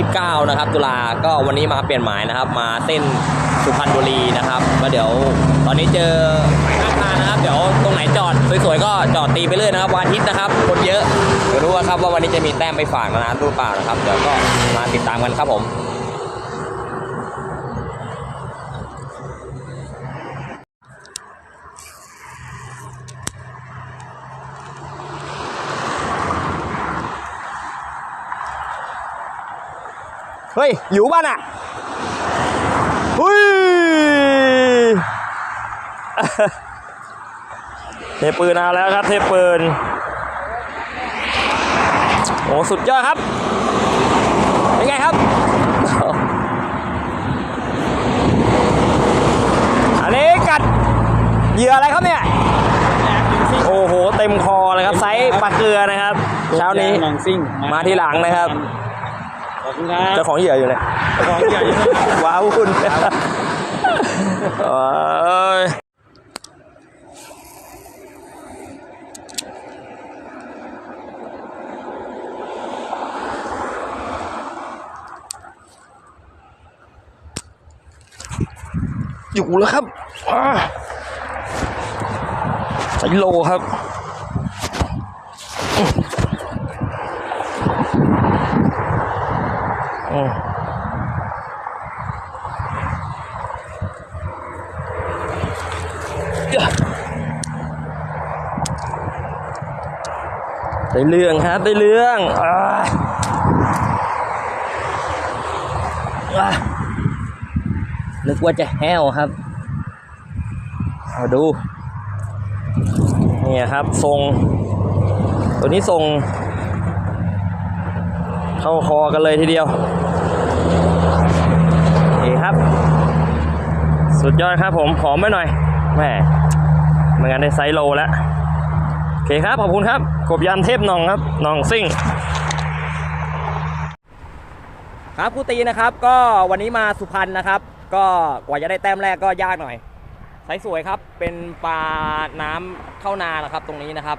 29 นะครับ ตุลาก็วันนี้มาเปลี่ยนหมายนะครับ มาเส้นสุพรรณบุรีนะครับก็เดี๋ยวตอนนี้เจอหมายข้างทางนะครับ เดี๋ยวตรงไหนจอดสวยๆก็จอดตีไปเรื่อยนะครับวันอาทิตย์นะครับ คนเยอะเดี๋ยวรู้ว่าครับว่าวันนี้จะมีแต้มไปฝากนะนะหรือเปล่านะครับ เดี๋ยวก็มาติดตามกันครับผม เฮ้ย อยู่บ้านอะเฮ้ยเทปืนเอาแล้วครับ เทปืน โอ้สุดยอดครับเป็นไงครับ อันนี้กัดเหยื่ออะไรครับเนี่ย โอ้โห เต็มคอเลยครับ ไซส์ปลาเกลือนะครับ เช้านี้หนังซิ่งมาที่หลังนะครับ ขอบคุณครับเจ้าของเหยื่ออยู่เนี่ยเจ้าของเหยื่ออยู่นะครับว้าวคุณเอ้ยอยู่แล้วครับอ่าใส่โลครับ ได้เรื่องครับได้เรื่องอ่านึกว่าจะแห้วครับเอาดูเนี่ยครับทรง ตัวนี้ทรง เข้าคอกันเลยทีเดียวนี่ครับ สุดยอดครับผมผอมไปหน่อยแม่ไม่งั้นได้ไซส์โลแล้ว เคครับ ขอบคุณครับ กบยานเทพนองครับนองซิ่ง ครับครูตีนะครับ ก็วันนี้มาสุพรรณนะครับ ก็กว่าจะได้แต้มแรกก็ยากหน่อยไซส์สวยครับ เป็นปลาน้ำเข้านานะครับ ตรงนี้นะครับ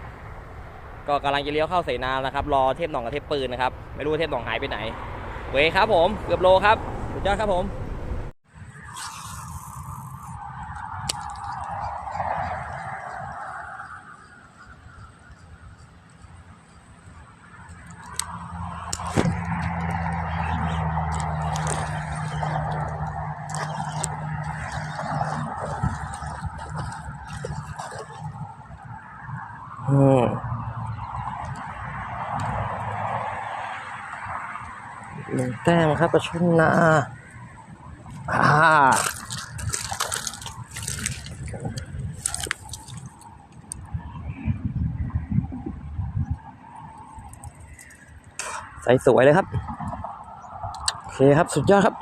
ก็กำลังจะเลี้ยวเข้าเสนานะครับ รอเทพหนองกับเทพปืนนะครับ ไม่รู้เทพหนองหายไปไหน เว้ยครับผม เกือบโลครับ สุดยอดครับผม หนึ่งแต้มครับประชุนนาอ่า ใส่สวยเลยครับ โอเคครับสุดยอดครับ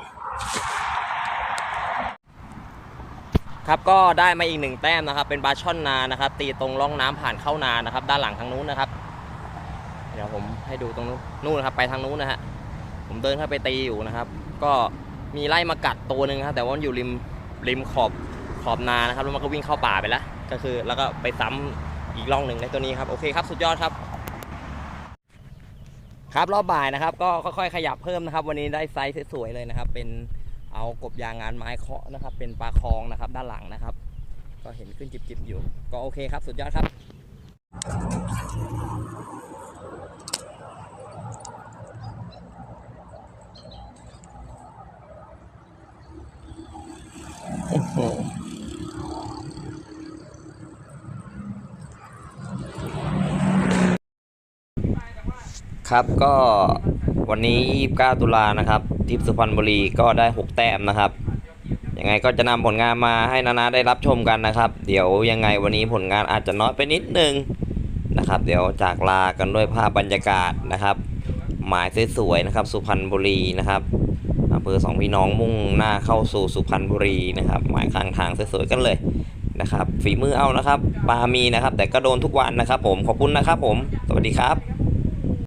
ครับก็ได้มาอีกหนึ่งแต้มนะครับ เป็นปลาช่อนนานะครับ ตีตรงร่องน้ำผ่านเข้านานะครับ ด้านหลังทางนู้นนะครับ เดี๋ยวผมให้ดูตรงนู้นนู่นครับไปทางนู้นนะฮะผมเดินเข้าไปตีอยู่นะครับ ก็มีไล่มากัดตัวหนึ่งครับแต่ว่ามันอยู่ริมริมขอบขอบนานะครับแล้วมันก็วิ่งเข้าป่าไปแล้วก็คือแล้วก็ไปซ้ำอีกร่องหนึ่งในตัวนี้ครับโอเคครับสุดยอดครับ ครับรอบบ่ายนะครับ ก็ค่อยๆขยับเพิ่มนะครับ วันนี้ได้ไซส์สวยๆเลยนะครับ เป็นเอากบยางงานไม้เคาะนะครับ เป็นปลาคองนะครับ ด้านหลังนะครับ ก็เห็นขึ้นจิบๆอยู่ ก็โอเคครับ สุดยอดครับ ครับก็วันนี้ 29 ตุลานะครับทริปสุพรรณบุรีก็ได้ 6 แต้มนะครับ ยังไงก็จะนำผลงานมาให้นานาได้รับชมกันนะครับ เดี๋ยวยังไงวันนี้ผลงานอาจจะน้อยไปนิดนึงนะครับ เดี๋ยวจากลากันด้วยภาพบรรยากาศนะครับ หมายสวยๆนะครับ สุพรรณบุรีนะครับอำเภอสองพี่น้องมุ่งหน้าเข้าสู่สุพรรณบุรีนะครับ หมายข้างทางสวยๆกันเลยนะครับ ฝีมือเอานะครับปลามีนะครับ แต่ก็โดนทุกวันนะครับ ผมขอบคุณนะครับ ผม สวัสดีครับ